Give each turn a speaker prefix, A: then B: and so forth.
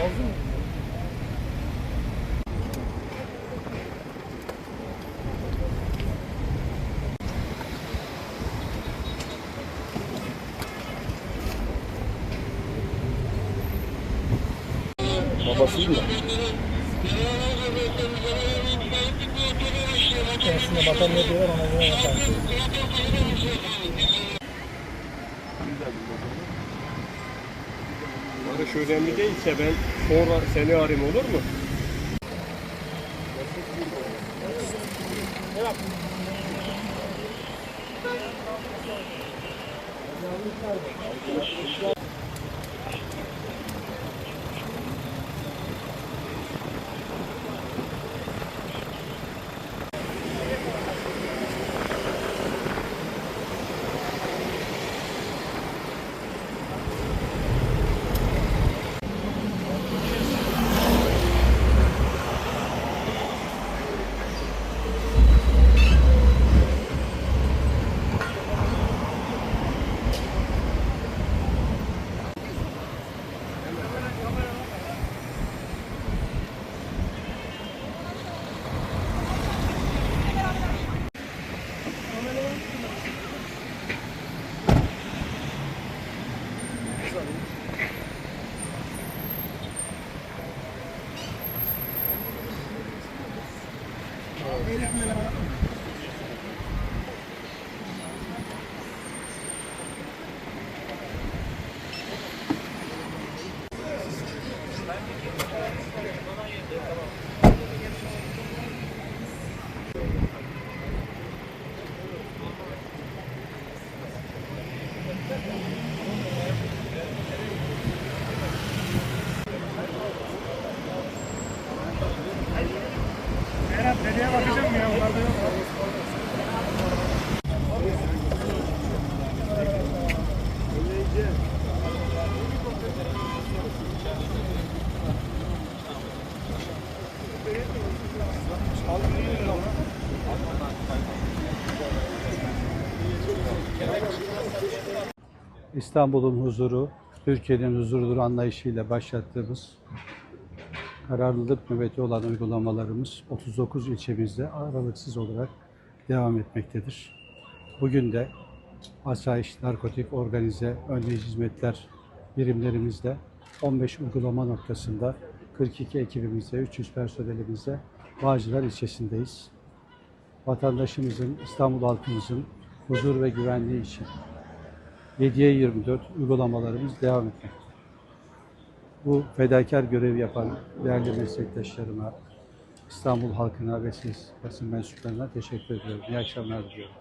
A: Kartı yok. Lazım mı?
B: Babasıyım da.
A: Kendisine bakan ne diyor ona göre yapar.
B: Barış önemli değilse ben sonra seni arayayım olur mu?
A: Eric de la.
C: İstanbul'un huzuru, Türkiye'nin huzurudur anlayışıyla başlattığımız kararlılık nöbeti olan uygulamalarımız 39 ilçemizde aralıksız olarak devam etmektedir. Bugün de asayiş, narkotik, organize, önleyici hizmetler birimlerimizde 15 uygulama noktasında 42 ekibimizde, 300 personelimizde Bağcılar ilçesindeyiz. Vatandaşımızın, İstanbul halkımızın huzur ve güvenliği için 7'ye 24 uygulamalarımız devam etmekte. Bu fedakar görev yapan değerli meslektaşlarıma, İstanbul halkına ve siz basın mensuplarına teşekkür ediyorum. İyi akşamlar diliyorum.